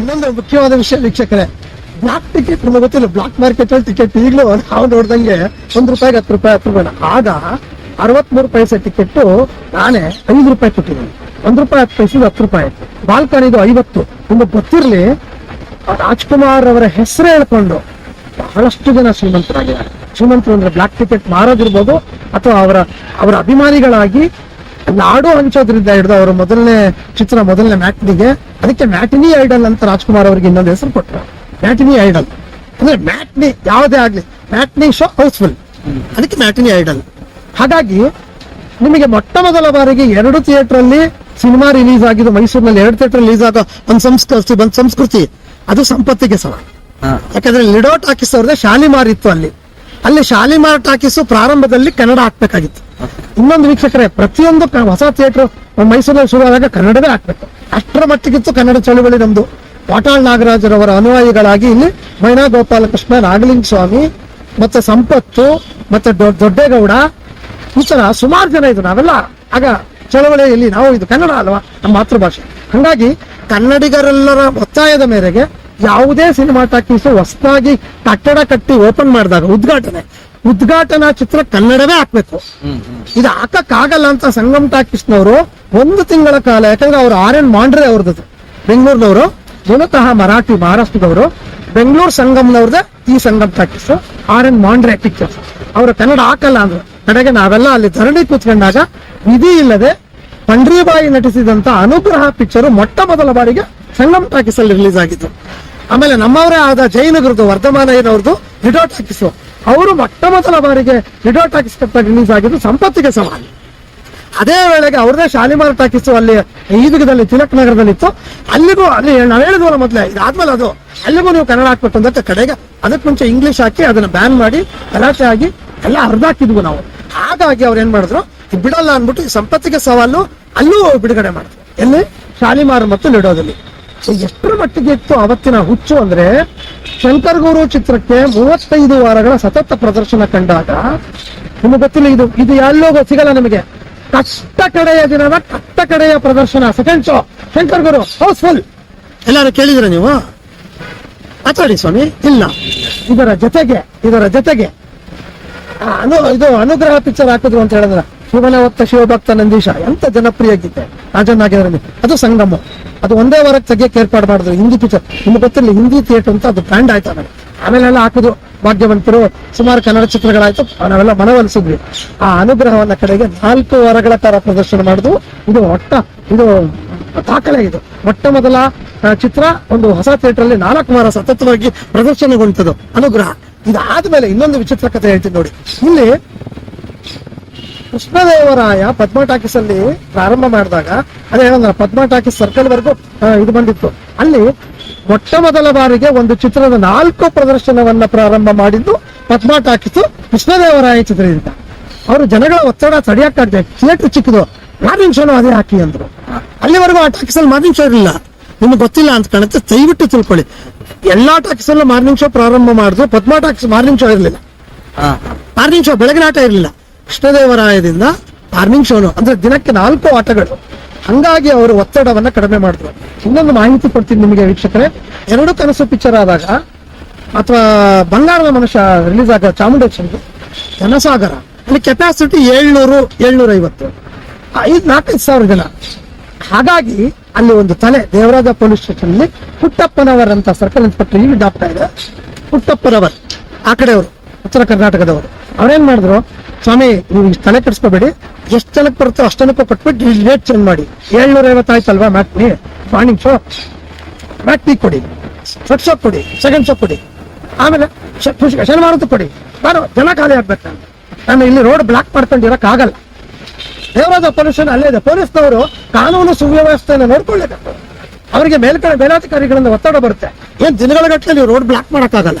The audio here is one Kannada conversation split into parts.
ಇನ್ನೊಂದು ಮುಖ್ಯವಾದ ವಿಷಯ ವೀಕ್ಷಕರೇ ಬ್ಲಾಕ್ ಟಿಕೆಟ್ ನಮಗೆ ಗೊತ್ತಿಲ್ಲ ಬ್ಲಾಕ್ ಮಾರ್ಕೆಟ್ ಅಲ್ಲಿ ಟಿಕೆಟ್ ಈಗಲೂ ನಾವು ನೋಡ್ದಂಗೆ ಒಂದ್ ರೂಪಾಯಿಗೆ ಹತ್ತು ರೂಪಾಯಿ ಹತ್ತು ರೂಪಾಯಿ ಆಗ ಅರವತ್ಮೂರು ಪೈಸೆ ಟಿಕೆಟ್ ನಾನೇ ಐದು ರೂಪಾಯಿ ಕೊಟ್ಟಿದ್ದೀನಿ. ಒಂದ್ ರೂಪಾಯಿ ಹತ್ತು ಪೈಸೆ ಹತ್ತು ರೂಪಾಯಿ. ಬಾಲ್ಕನಿದು ಐವತ್ತು. ನಿಮಗೆ ಗೊತ್ತಿರ್ಲಿ ರಾಜ್ಕುಮಾರ್ ಅವರ ಹೆಸರು ಹೇಳ್ಕೊಂಡು ಬಹಳಷ್ಟು ಜನ ಶ್ರೀಮಂತರಾಗಿದ್ದಾರೆ. ಶ್ರೀಮಂತರು ಅಂದ್ರೆ ಬ್ಲಾಕ್ ಟಿಕೆಟ್ ಮಾರೋದಿರ್ಬೋದು, ಅಥವಾ ಅವರ ಅವರ ಅಭಿಮಾನಿಗಳಾಗಿ ನಾಡು ಹಂಚೋದ್ರಿಂದ ಹಿಡಿದು ಅವರ ಮೊದಲನೇ ಚಿತ್ರ ಮೊದಲನೇ ಮ್ಯಾಟ್ನಿಗೆ ಅದಕ್ಕೆ ಮ್ಯಾಟಿನಿ ಐಡಲ್ ಅಂತ ರಾಜ್ಕುಮಾರ್ ಅವರಿಗೆ ಇನ್ನೊಂದು ಹೆಸರು ಕೊಟ್ಟರು ಮ್ಯಾಟಿನಿ ಐಡಲ್. ಅಂದ್ರೆ ಮ್ಯಾಟ್ನಿ ಯಾವುದೇ ಆಗ್ಲಿ ಮ್ಯಾಟ್ನಿ ಶೋ ಹೌಸ್ಫುಲ್. ಅದಕ್ಕೆ ಮ್ಯಾಟಿನಿ ಐಡಲ್. ಹಾಗಾಗಿ ನಿಮಗೆ ಮೊಟ್ಟ ಮೊದಲ ಬಾರಿಗೆ ಎರಡು ಥಿಯೇಟರ್ ಅಲ್ಲಿ ಸಿನಿಮಾ ರಿಲೀಸ್ ಆಗಿದ್ದು ಮೈಸೂರಿನಲ್ಲಿ ಎರಡು ಥಿಯೇಟರ್ ರಿಲೀಸ್ ಆಗೋ ಒಂದು ಸಂಸ್ಕೃತಿ ಬಂದ್ ಸಂಸ್ಕೃತಿ ಅದು ಸಂಪತ್ತಿಗೆ ಸಮ. ಯಾಕಂದ್ರೆ ಲಿಡೋ ಟಾಕೀಸ್ ಅವ್ರದ್ದೇ ಶಾಲಿಮಾರ್ ಇತ್ತು ಅಲ್ಲಿ. ಅಲ್ಲಿ ಶಾಲಿಮಾರ್ ಟಾಕೀಸು ಪ್ರಾರಂಭದಲ್ಲಿ ಕನ್ನಡ ಹಾಕ್ಬೇಕಾಗಿತ್ತು. ಇನ್ನೊಂದು ವೀಕ್ಷಕರೇ, ಪ್ರತಿಯೊಂದು ಹೊಸ ಥಿಯೇಟರ್ ಮೈಸೂರಲ್ಲಿ ಶುರುವಾದಾಗ ಕನ್ನಡವೇ ಹಾಕ್ಬೇಕು ಅಷ್ಟರ ಮಟ್ಟಿಗಿತ್ತು ಕನ್ನಡ ಚಳುವಳಿ ನಮ್ದು. ವಾಟಾಳ್ ನಾಗರಾಜರವರ ಅನುಯಾಯಿಗಳಾಗಿ ಇಲ್ಲಿ ಮೈನಾ ಗೋಪಾಲಕೃಷ್ಣ, ನಾಗಲಿಂಗ ಸ್ವಾಮಿ, ಮತ್ತೆ ಸಂಪತ್ತು, ಮತ್ತೆ ದೊಡ್ಡೇಗೌಡ ಈ ತರ ಸುಮಾರು ಜನ ಇದು ನಾವೆಲ್ಲ. ಆಗ ಚಳವಳಿಯಲ್ಲಿ ನಾವು ಇದು ಕನ್ನಡ ಅಲ್ವಾ? ನಮ್ಮ ಮಾತೃಭಾಷೆ. ಹಂಗಾಗಿ ಕನ್ನಡಿಗರೆಲ್ಲರ ಒತ್ತಾಯದ ಮೇರೆಗೆ ಯಾವುದೇ ಸಿನಿಮಾ ಟಾಕೀಸು ಹೊಸದಾಗಿ ಕಟ್ಟಡ ಕಟ್ಟಿ ಓಪನ್ ಮಾಡಿದಾಗ, ಉದ್ಘಾಟನೆ ಉದ್ಘಾಟನಾ ಚಿತ್ರ ಕನ್ನಡವೇ ಹಾಕ್ಬೇಕು. ಇದು ಹಾಕಕ್ಕಾಗಲ್ಲ ಅಂತ ಸಂಗಮ್ ಟಾಕೀಸ್ನವರು ಒಂದು ತಿಂಗಳ ಕಾಲ, ಯಾಕಂದ್ರೆ ಅವ್ರು ಆರ್ ಎನ್ ಮಾಂಡ್ರೆ ಅವ್ರದ್ದು. ಬೆಂಗಳೂರಿನವರು, ಮೂಲತಃ ಮರಾಠಿ, ಮಹಾರಾಷ್ಟ್ರದವರು, ಬೆಂಗಳೂರು ಸಂಗಮ್ನವ್ರದ್ದೇ ಈ Sangam talkies R N Mandre pictures ಅವರು ಕನ್ನಡ ಹಾಕಲ್ಲ ಅಂದ್ರು, ಕಡೆಗೆ ನಾವೆಲ್ಲ ಅಲ್ಲಿ ಧರಣಿ ಕೂತ್ಕೊಂಡಾಗ ವಿಧಿ ಇಲ್ಲದೆ ಪಂಡ್ರಿಬಾಯಿ ನಟಿಸಿದಂತ ಅನುಗ್ರಹ ಪಿಕ್ಚರ್ ಮೊಟ್ಟ ಮೊದಲ ಬಾರಿಗೆ ಸಂಗಮ್ ಟಾಕೀಸ್ ಅಲ್ಲಿ ರಿಲೀಸ್ ಆಗಿತ್ತು ಆಮೇಲೆ ನಮ್ಮವರೇ ಆದ ಜಯನಗರದ್ದು ವರ್ಧಮಾನ ಏನವ್ರದ್ದು ವಿಡೋ ಅವರು ಮೊಟ್ಟ ಮೊದಲ ಬಾರಿಗೆ ವಿಡೋ ಟಾಕೀಸ್ ರಿಲೀಸ್ ಆಗಿದ್ದು ಸಂಪತ್ತಿಗೆ ಸವಾಲು ಅದೇ ವೇಳೆಗೆ ಅವ್ರದೇ ಶಾಲಿಮಾರ್ ಟಾಕೀಸು ಅಲ್ಲಿ ಈದುಗದಲ್ಲಿ ತಿಲಕ್ ನಗರದಲ್ಲಿ ಇತ್ತು ಅಲ್ಲಿಗೂ ಅಲ್ಲಿ ನಾವು ಹೇಳಿದ್ವಲ್ಲ ಮೊದಲೇ, ಇದಾದ್ಮೇಲೆ ಅದು ಅಲ್ಲಿಗೂ ನೀವು ಕನ್ನಡ ಹಾಕ್ಬಿಟ್ಟು ಕಡೆಗೆ ಅದಕ್ಕೆ ಮುಂಚೆ ಇಂಗ್ಲಿಷ್ ಹಾಕಿ ಅದನ್ನ ಬ್ಯಾನ್ ಮಾಡಿ ಗಲಾಟೆ ಆಗಿ ಎಲ್ಲ ಹರಿದಾಕಿದ್ವು ನಾವು. ಹಾಗಾಗಿ ಅವ್ರು ಏನ್ ಮಾಡಿದ್ರು ಬಿಡಲ್ಲ ಅಂದ್ಬಿಟ್ಟು ಈ ಸಂಪತ್ತಿಗೆ ಸವಾಲು ಅಲ್ಲೂ ಬಿಡುಗಡೆ ಮಾಡಿದ್ರು. ಎಲ್ಲಿ? ಶಾಲಿಮಾರ್ ಮತ್ತು ಲಿಡೋದಲ್ಲಿ ಎಷ್ಟರ ಮಟ್ಟಿಗೆ ಇತ್ತು ಅವತ್ತಿನ ಹುಚ್ಚು ಅಂದ್ರೆ ಶಂಕರ್ ಗುರು ಚಿತ್ರಕ್ಕೆ ಮೂವತ್ತೈದು ವಾರಗಳ ಸತತ ಪ್ರದರ್ಶನ ಕಂಡಾಗ, ನಿಮಗೆ ಗೊತ್ತಿಲ್ಲ ಇದು ಇದು ಎಲ್ಲೋ ಸಿಗಲ್ಲ ನಿಮಗೆ. ಕಷ್ಟ ಕಡೆಯ ದಿನದ ಕಷ್ಟ ಕಡೆಯ ಪ್ರದರ್ಶನ second show Shankar Guru houseful. ಎಲ್ಲಾರು ಕೇಳಿದ್ರ ನೀವು? ಮಾತಾಡಿ ಸ್ವಾಮಿ, ಇಲ್ಲ. ಇದರ ಜೊತೆಗೆ ಇದರ ಜೊತೆಗೆ. ಅನು, ಇದು ಅನುಗ್ರಹ ಪಿಕ್ಚರ್ ಹಾಕಿದ್ರು ಅಂತ ಹೇಳಿದ್ರೆ ಶಿವನ ಹೊತ್ತ ಶಿವಭಕ್ತ ನಂದೀಶ, ಎಂತ ಜನಪ್ರಿಯ ಗೀತೆ. ರಾಜನಾಗಿದ್ರಲ್ಲಿ ಅದು ಸಂಗಮ. ಅದು ಒಂದೇ ವಾರಕ್ಕೆ ತೆಗಿಯಕ್ಕೆ ಏರ್ಪಾಡು ಮಾಡಿದ್ರು. ಹಿಂದಿ ಪಿಕ್ಚರ್ ನಿಮ್ಗೆ ಗೊತ್ತಿರಲಿ, ಹಿಂದಿ ಥಿಯೇಟರ್ ಅಂತ ಅದು ಬ್ರ್ಯಾಂಡ್ ಆಯ್ತು ಆಮೇಲೆ. ಆಮೇಲೆಲ್ಲ ಹಾಕಿದ್ರು ಭಾಗ್ಯವಂತರು, ಸುಮಾರು ಕನ್ನಡ ಚಿತ್ರಗಳಾಯ್ತು. ನಾವೆಲ್ಲ ಮನವೊಲಿಸಿದ್ವಿ. ಆ ಅನುಗ್ರಹವನ್ನ ಕಡೆಗೆ ನಾಲ್ಕು ವಾರಗಳ ತರ ಪ್ರದರ್ಶನ ಮಾಡುದು. ಇದು ಒಟ್ಟ, ಇದು ದಾಖಲೆ ಇದು. ಮೊಟ್ಟ ಮೊದಲ ಚಿತ್ರ ಒಂದು ಹೊಸ ಥಿಯೇಟರ್ ಅಲ್ಲಿ ನಾಲ್ಕು ವಾರ ಸತತವಾಗಿ ಪ್ರದರ್ಶನಗೊಂಡದ್ದು ಅನುಗ್ರಹ. ಇದಾದ್ಮೇಲೆ ಇನ್ನೊಂದು ವಿಚಿತ್ರ ಕಥೆ ಹೇಳ್ತೀನಿ ನೋಡಿ. ಇಲ್ಲಿ ಕೃಷ್ಣದೇವರಾಯ ಪದ್ಮ ಟಾಕೀಸ್ ಅಲ್ಲಿ ಪ್ರಾರಂಭ ಮಾಡಿದಾಗ ಅದೇ ಹೇಳಂದ್ರ ಪದ್ಮ ಟಾಕೀಸ್ ಸರ್ಕಲ್ ವರೆಗೂ ಇದು ಬಂದಿತ್ತು. ಅಲ್ಲಿ ಮೊಟ್ಟ ಮೊದಲ ಬಾರಿಗೆ ಒಂದು ಚಿತ್ರದ ನಾಲ್ಕು ಪ್ರದರ್ಶನವನ್ನ ಪ್ರಾರಂಭ ಮಾಡಿದ್ದು ಪದ್ಮ ಟಾಕೀಸ್ ಕೃಷ್ಣದೇವರಾಯ ಚಿತ್ರದಿಂದ. ಅವರು ಜನಗಳ ಒತ್ತಡ ತಡೆಯಕ್ಕಾಗದೆ ಥಿಯೇಟರ್ ಚಿಕ್ಕದು. ಮಾರ್ನಿಂಗ್ ಶೋನು ಅದೇ ಹಾಕಿ ಅಂದ್ರು. ಅಲ್ಲಿವರೆಗೂ ಆ ಟಾಕೀಸ್ ಅಲ್ಲಿ ಮಾರ್ನಿಂಗ್ ಶೋ ಇರಲಿಲ್ಲ. ನಿಮ್ಗೆ ಗೊತ್ತಿಲ್ಲ ಅಂತ ಕಾಣುತ್ತೆ. ದಯವಿಟ್ಟು ತಿಳ್ಕೊಳ್ಳಿ. ಎಲ್ಲಾ ಟಾಕೀಸ್ ಅಲ್ಲೂ ಮಾರ್ನಿಂಗ್ ಶೋ ಪ್ರಾರಂಭ ಮಾಡಿದ್ರು. ಪದ್ಮ ಟಾಕೀಸ್ ಮಾರ್ನಿಂಗ್ ಶೋ ಇರಲಿಲ್ಲ. ಮಾರ್ನಿಂಗ್ ಶೋ ಬೆಳಗಿನ ಆಟ ಇರಲಿಲ್ಲ. ಕೃಷ್ಣದೇವರಾಯದಿಂದ ಫಾರ್ಮಿಂಗ್ ಶೋನು ಅಂದ್ರೆ ದಿನಕ್ಕೆ ನಾಲ್ಕು ಆಟಗಳು. ಹಂಗಾಗಿ ಅವರು ಒತ್ತಡವನ್ನ ಕಡಿಮೆ ಮಾಡಿದ್ರು. ಇನ್ನೊಂದು ಮಾಹಿತಿ ಕೊಡ್ತೀನಿ ನಿಮಗೆ ವೀಕ್ಷಕರೇ. ಎರಡು ಕನಸು ಪಿಕ್ಚರ್ ಆದಾಗ, ಅಥವಾ ಬಂಗಾರದ ಮನುಷ್ಯ ರಿಲೀಸ್ ಆಗ ಚಾಮುಂಡೇಶ್ವರಿ ಜನಸಾಗರ ಅಲ್ಲಿ ಕೆಪಾಸಿಟಿ ಏಳ್ನೂರು ಏಳ್ನೂರ ಐವತ್ತು ಐದು ನಾಲ್ಕೈದು ಸಾವಿರ ಜನ. ಹಾಗಾಗಿ ಅಲ್ಲಿ ಒಂದು ತಲೆ, ದೇವರಾಜ ಪೊಲೀಸ್ ಸ್ಟೇಷನ್ ಅಲ್ಲಿ ಪುಟ್ಟಪ್ಪನವರ್ ಅಂತ ಸರ್ಕಲ್ ಇನ್ಸ್ಪೆಕ್ಟರ್ ಈಗ ಡಾಕ್ಟರ್ ಇದೆ ಪುಟ್ಟಪ್ಪನವರ್, ಆ ಕಡೆಯವರು, ಉತ್ತರ ಕರ್ನಾಟಕದವರು. ಅವ್ರೇನ್ ಮಾಡಿದ್ರು, ಸ್ವಾಮಿ, ನೀವು ಇಷ್ಟು ತಲೆ ಕಟ್ಸ್ಕೋಬೇಡಿ ಎಷ್ಟು ಜನಕ್ಕೆ ಬರುತ್ತೋ ಅಷ್ಟನಕ್ಕೆ ಕೊಟ್ಬಿಟ್ಟು ರೇಟ್ ಚೇಂಜ್ ಮಾಡಿ. ಏಳ್ನೂರ ಐವತ್ತು ಆಯ್ತಲ್ವಾ ಮ್ಯಾಟ್ನಿ ಮಾರ್ನಿಂಗ್ ಶೋ ಮ್ಯಾಟ್ನಿ ಕೊಡಿ. ಫಸ್ಟ್ ಶಾಪ್ ಕೊಡಿ ಸೆಕೆಂಡ್ ಶಾಪ್ ಕೊಡಿ. ಆಮೇಲೆ ಶನಿವಾರದ್ದು ಕೊಡಿ. ಬಾರೋ, ಜನ ಖಾಲಿ ಆಗ್ಬೇಕು ನಾನು. ಇಲ್ಲಿ ರೋಡ್ ಬ್ಲಾಕ್ ಮಾಡ್ಕೊಂಡಿರಕ್ ಆಗಲ್ಲ ದೇವರಾಜ ಪೊಲ್ಯೂಷನ್ ಅಲ್ಲೇ ಇದೆ. ಪೊಲೀಸ್ನವರು ಕಾನೂನು ಸುವ್ಯವಸ್ಥೆಯನ್ನು ನೋಡ್ಕೊಳ್ಳೇಬೇಕು ಅವರಿಗೆ ಮೇಲ್ಕಡೆ ಮೇಲಾಧಿಕಾರಿಗಳಿಂದ ಒತ್ತಡ ಬರುತ್ತೆ. ಏನ್ ದಿನಗಳ ಗಟ್ಟಲೆ ರೋಡ್ ಬ್ಲಾಕ್ ಮಾಡಕ್ಕಾಗಲ್ಲ?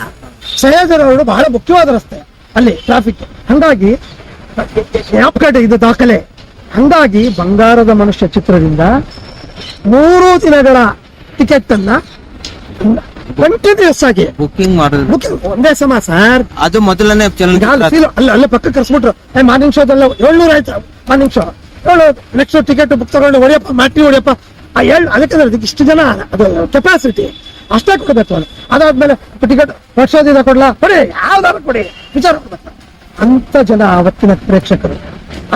ರೋಡ್ ಬಹಳ ಮುಖ್ಯವಾದ ರಸ್ತೆ. ಅಲ್ಲಿ ಟ್ರಾಫಿಕ್ ಹಂಗಾಗಿ ಜ್ಞಾಪಕ ಇದು ದಾಖಲೆ. ಹಂಗಾಗಿ ಬಂಗಾರದ ಮನುಷ್ಯ ಚಿತ್ರದಿಂದ ಮೂರು ದಿನಗಳ ಟಿಕೆಟ್ ಅನ್ನ ಕಂಟಿನ್ಯೂಸ್ ಆಗಿ ಬುಕ್ಕಿಂಗ್ ಮಾಡಿದ್ರು ಒಂದೇ ಸಮ ಸರ್ ಅದು ಮೊದಲನೇ ಈಗ ಅಲ್ಲಿ ಅಲ್ಲ ಅಲ್ಲೇ ಪಕ್ಕ ಕರ್ಸ್ಬಿಟ್ರು. ಏ ಮಾರ್ನಿಂಗ್ ಶೋದಲ್ಲ ಏಳ್ನೂರ ಆಯ್ತು. ಮಾರ್ನಿಂಗ್ ಶೋ ಏಳು ನೆಕ್ಸ್ಟ್ ಟಿಕೆಟ್ ಬುಕ್ ತಗೊಂಡು ಹೊಡಿಯಪ್ಪ ಮ್ಯಾಟ್ರಿ ಹೊಡಿಯಪ್ಪ. ಆ ಎಳ್ ಅದಕ್ಕೆ ಅದಕ್ಕೆ ಇಷ್ಟು ಜನ ಅದು ಕೆಪಾಸಿಟಿ ಅಷ್ಟೇ ಕೊಡಬೇಕು ಅವನು ಅದಾದ್ಮೇಲೆ ಟಿಕೆಟ್ ವರ್ಷದಿಂದ ಕೊಡ್ಲಾ? ಕೊಡಿ. ಯಾವ್ದಾದ್ರು ಕೊಡಿ. ವಿಚಾರ ಅಂತ ಜನ ಅವತ್ತಿನ ಪ್ರೇಕ್ಷಕರು,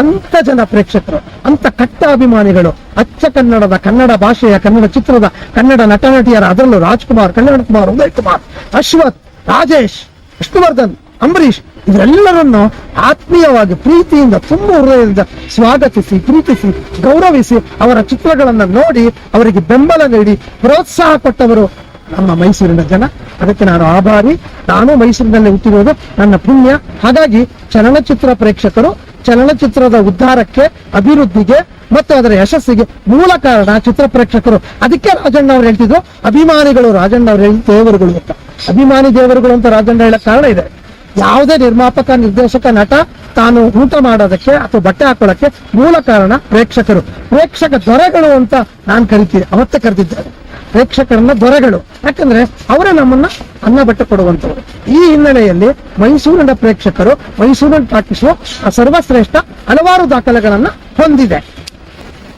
ಅಂತ ಜನ ಪ್ರೇಕ್ಷಕರು, ಅಂತ ಕಟ್ಟ ಅಭಿಮಾನಿಗಳು, ಅಚ್ಚ ಕನ್ನಡದ ಕನ್ನಡ ಭಾಷೆಯ ಕನ್ನಡ ಚಿತ್ರದ ಕನ್ನಡ ನಟ ನಟಿಯರ ಅದರಲ್ಲೂ ರಾಜ್ಕುಮಾರ್, ಕನ್ನಡ ಕುಮಾರ್ ಉದಯ್ ಕುಮಾರ್, ಅಶ್ವಥ್, ರಾಜೇಶ್, ವಿಷ್ಣುವರ್ಧನ್, ಅಂಬರೀಷ್ ಇವರೆಲ್ಲರನ್ನು ಆತ್ಮೀಯವಾಗಿ ಪ್ರೀತಿಯಿಂದ ತುಂಬ ಹೃದಯದಿಂದ ಸ್ವಾಗತಿಸಿ, ಪ್ರೀತಿಸಿ, ಗೌರವಿಸಿ ಅವರ ಚಿತ್ರಗಳನ್ನು ನೋಡಿ ಅವರಿಗೆ ಬೆಂಬಲ ನೀಡಿ ಪ್ರೋತ್ಸಾಹ ಕೊಟ್ಟವರು ನಮ್ಮ ಮೈಸೂರಿನ ಜನ. ಅದಕ್ಕೆ ನಾನು ಆಭಾರಿ. ನಾನು ಮೈಸೂರಿನಲ್ಲಿ ಹುಟ್ಟಿರೋದು ನನ್ನ ಪುಣ್ಯ. ಹಾಗಾಗಿ ಚಲನಚಿತ್ರ ಪ್ರೇಕ್ಷಕರು, ಚಲನಚಿತ್ರದ ಉದ್ಧಾರಕ್ಕೆ, ಅಭಿವೃದ್ಧಿಗೆ ಮತ್ತು ಅದರ ಯಶಸ್ಸಿಗೆ ಮೂಲ ಕಾರಣ ಚಿತ್ರ ಪ್ರೇಕ್ಷಕರು. ಅದಕ್ಕೆ ರಾಜಣ್ಣ ಅವ್ರು ಹೇಳ್ತಿದ್ರು, ಅಭಿಮಾನಿಗಳು ರಾಜಣ್ಣ ಅವ್ರು ಹೇಳಿ ದೇವರುಗಳು ಅಂತ. ಅಭಿಮಾನಿ ದೇವರುಗಳು ಅಂತ ರಾಜಣ್ಣ ಹೇಳಕ್ ಕಾರಣ ಇದೆ. ಯಾವುದೇ ನಿರ್ಮಾಪಕ, ನಿರ್ದೇಶಕ, ನಟ ತಾನು ಊಟ ಮಾಡೋದಕ್ಕೆ ಅಥವಾ ಬಟ್ಟೆ ಹಾಕೊಳ್ಳಕ್ಕೆ ಮೂಲ ಕಾರಣ ಪ್ರೇಕ್ಷಕರು. ಪ್ರೇಕ್ಷಕ ದೊರೆಗಳು ಅಂತ ನಾನು ಕರಿತೀನಿ. ಅವತ್ತೇ ಕರೆದಿದ್ದಾರೆ. ಪ್ರೇಕ್ಷಕರನ್ನ ದೊರೆಗಳು. ಯಾಕಂದ್ರೆ ಅವರೇ ನಮ್ಮನ್ನ ಅನ್ನ ಬಟ್ಟೆ ಕೊಡುವಂತವರು. ಈ ಹಿನ್ನೆಲೆಯಲ್ಲಿ ಮೈಸೂರಿನ ಪ್ರೇಕ್ಷಕರು, ಮೈಸೂರಿನ ಟಾಕೀಸು ಸರ್ವಶ್ರೇಷ್ಠ ಹಲವಾರು ದಾಖಲೆಗಳನ್ನ ಹೊಂದಿದೆ.